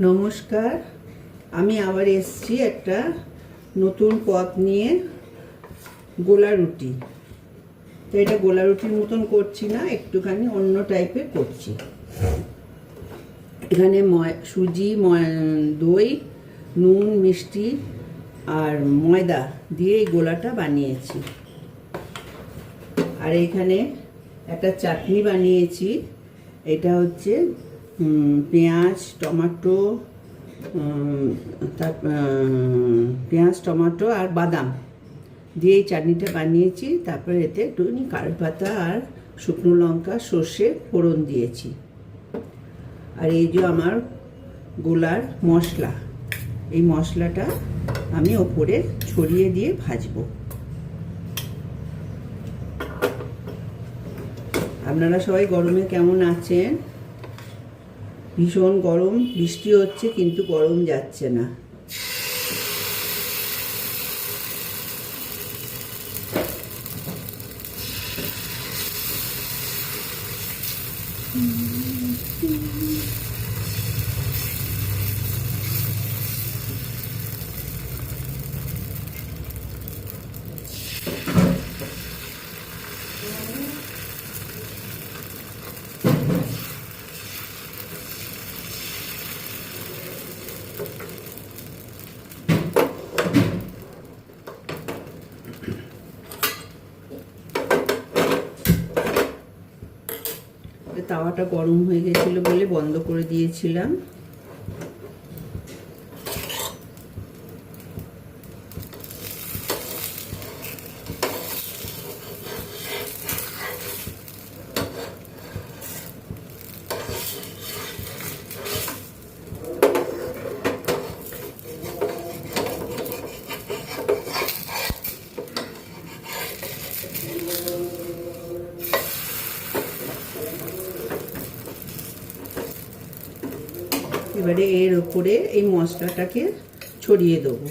নমস্কার। আমি আবার এসছি একটা নতুন পথ নিয়ে গোলা রুটি। তো এটা গোলা রুটির মতন করছি না, একটুখানি অন্য টাইপের করছি। এখানে ময়, সুজি দই, নুন, মিষ্টি আর ময়দা দিয়ে এই গোলাটা বানিয়েছি। আর এখানে একটা চাটনি বানিয়েছি, এটা হচ্ছে পেঁয়াজ, টমেটো তার পেঁয়াজ, টমেটো আর বাদাম দিয়ে এই চাটনিটা বানিয়েছি। তারপরে এতে একটুখানি কারি পাতা আর শুকনো লঙ্কা, সর্ষে, ফোড়ন দিয়েছি। আর এই যে আমার গোলার মশলা, এই মশলাটা আমি ওপরে ছড়িয়ে দিয়ে ভাজবো। আপনারা সবাই গরমে কেমন আছেন? ভীষণ গরম বৃষ্টি হচ্ছে কিন্তু গরম যাচ্ছে না। তাওয়াটা গরম হয়ে গেছিল বলে বন্ধ করে দিয়েছিলাম। এবারে এর উপরে এই মশলাটাকে ছড়িয়ে দেবো।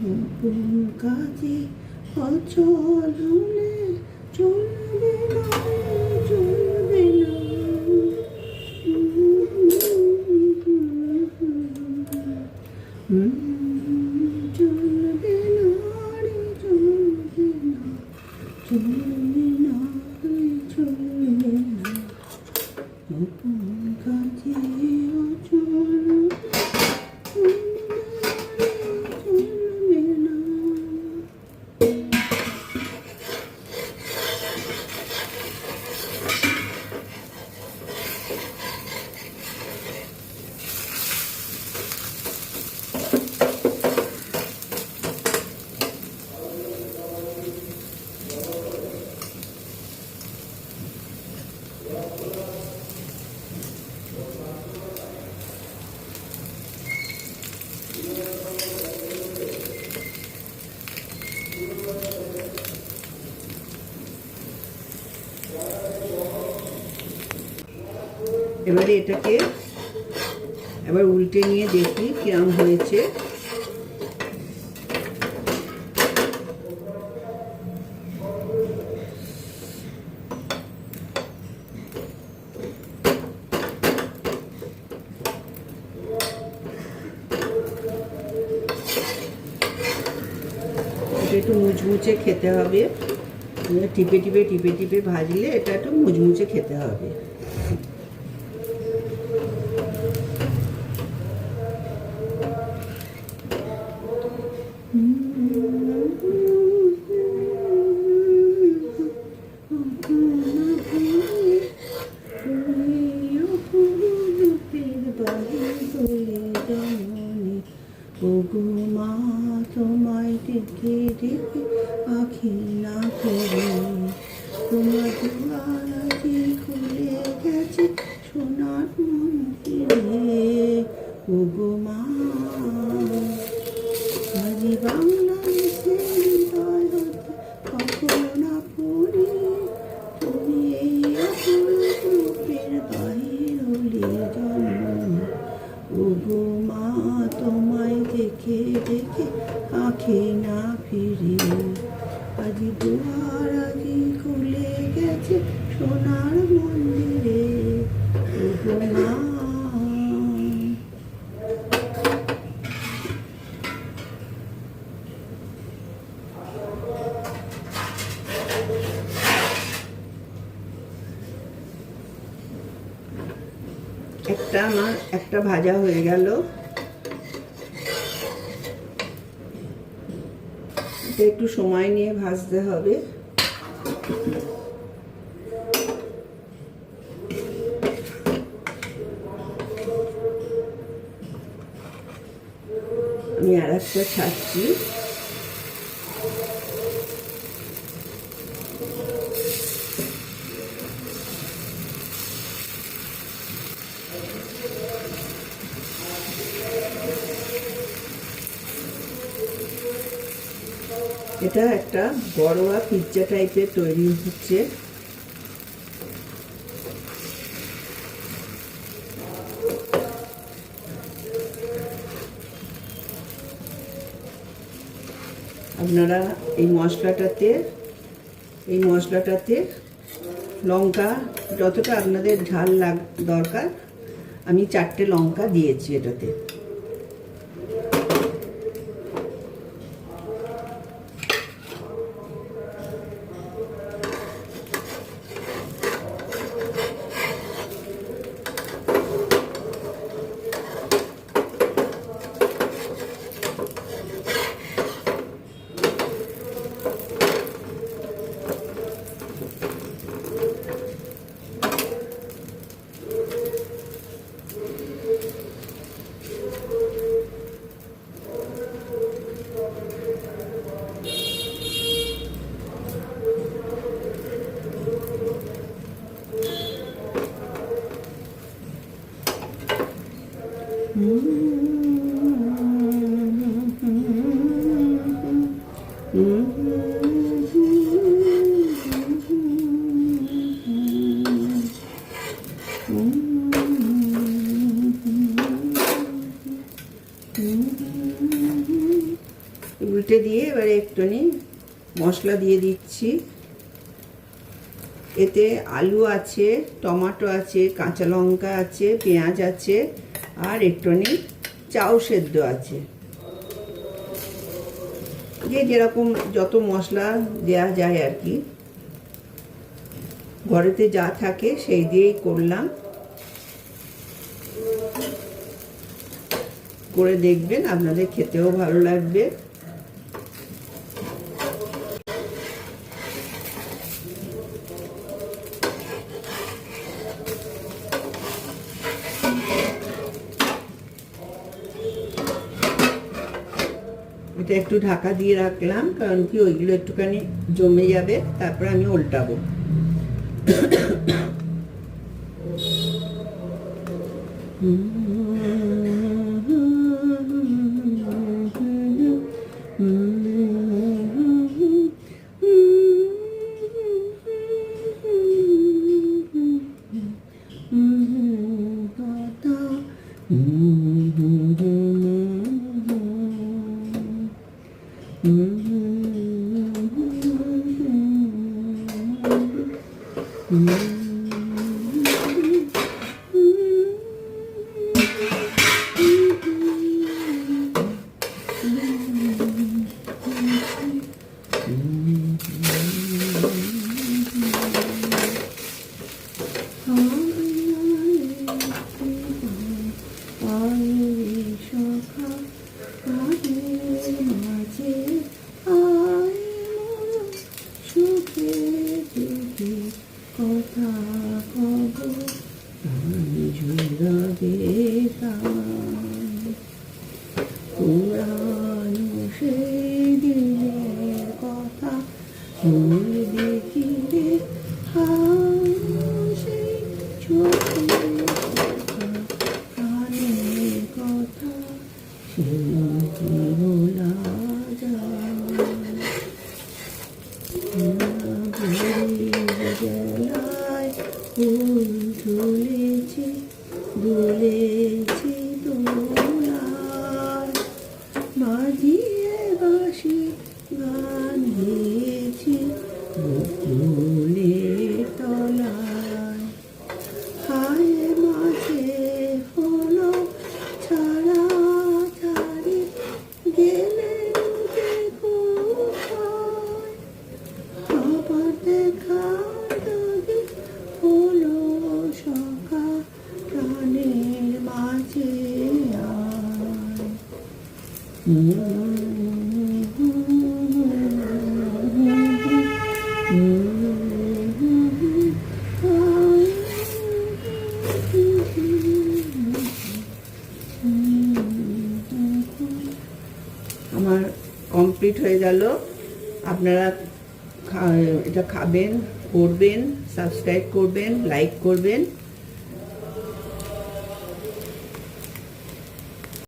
কাজে অচলনে চলবে না চলবে না রে চলবে না চলবে না রে চলবে না নতুন কাজে অচল চলবে না এবারে এটাকে এবার উল্টে নিয়ে দেখি কিরম হয়েছে। একটু মুচমুচে খেতে হবে। টিপে টিপে টিপে টিপে ভাজলে এটা একটু মুচমুচে খেতে হবে। তোমায় দেখে দেখে আখি না করে তোমার দুয়ারাজি খুলে গেছে সোনার মন্দিরে। ওগো মা, আজি একটা আমার একটা ভাজা হয়ে গেল। এটা একটু সময় নিয়ে ভাজতে হবে। আমি আর একটা ছাড়ছি। এটা একটা বড়োয়া পিৎজা টাইপের তৈরি হচ্ছে। আপনারা এই মশলাটাতে এই মশলাটাতে লঙ্কা, যতটা আপনাদের ঝাল লাগ, দরকার, আমি চারটে লঙ্কা দিয়েছি এটাতে। একটুখানি মশলা দিয়ে দিচ্ছি। এতে আলু আছে, টমাটো আছে, কাঁচা লঙ্কা আছে, পেঁয়াজ আছে আর একটুখানি চাউ সেদ্ধ আছে। যে যেরকম যত মশলা দেয়া যায় আর কি। ঘরেতে যা থাকে সেই দিয়েই করলাম। করে দেখবেন, আপনাদের খেতেও ভালো লাগবে। এটা একটু ঢাকা দিয়ে রাখলাম কারণ কি ওইগুলো একটুখানি জমে যাবে তারপর আমি উল্টাবো। 嗯。Mm-hmm. Hallelujah. কমপ্লিট হয়ে গেল। আপনারা এটা খাবেন করবেন সাবস্ক্রাইব করবেন লাইক করবেন।